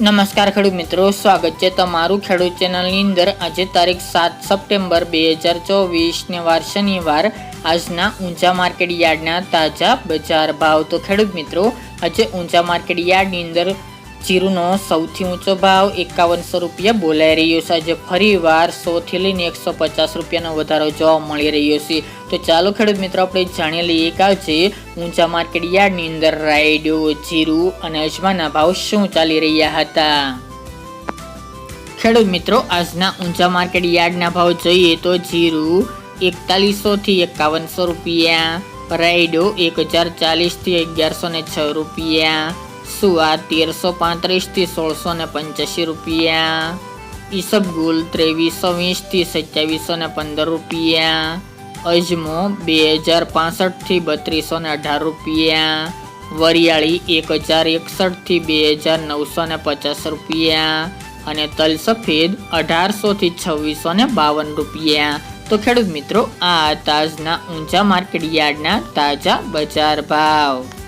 નમસ્કાર ખેડૂત મિત્રો, સ્વાગત છે તમારું ખેડૂત ચેનલની અંદર. આજે તારીખ સાત સપ્ટેમ્બર બે હજાર ચોવીસને વાર શનિવાર. આજના ઊંચા માર્કેટ યાર્ડના તાજા બજાર ભાવ. તો ખેડૂત મિત્રો, આજે ઊંચા માર્કેટ યાર્ડની અંદર જીરુનો સૌથી ઊંચો ભાવ એકાવનસો રૂપિયા બોલાઈ રહ્યો છે. આજે ફરીવાર સોથી લઈને એકસો પચાસ રૂપિયાનો વધારો જોવા મળી રહ્યો છે. તો ચાલો ખેડૂત મિત્રો, આપણે જાણી લઈએ કે આજે ઊંચા માર્કેટ યાર્ડની અંદર રાયડો, જીરું અને અજમાના ભાવ શું ચાલી રહ્યા હતા? ખેડૂત મિત્રો, આજના ઊંચા માર્કેટ યાર્ડના ભાવ જોઈએ તો જીરું એકતાલીસોથી એકાવનસો રૂપિયા, રાયડો એક હજાર ચાલીસથી અગિયારસો ને છ રૂપિયા સુવા તેરસો પાંત્રીસથી સોળસો ને પંચ્યાસી રૂપિયા. ઈસબગુલ ત્રેવીસો વીસથી સત્યાવીસો ને પંદર રૂપિયા. અજમો બે હજાર પાસઠથી બત્રીસો ને અઢાર રૂપિયા. વરિયાળી એક હજાર એકસઠથી બે હજાર નવસો ને પચાસ રૂપિયા. અને તલ સફેદ અઢારસોથી છવ્વીસો ને બાવન રૂપિયા. તો ખેડૂત મિત્રો, આ તાજના ઊંચા માર્કેટ યાર્ડના તાજા બજાર ભાવ.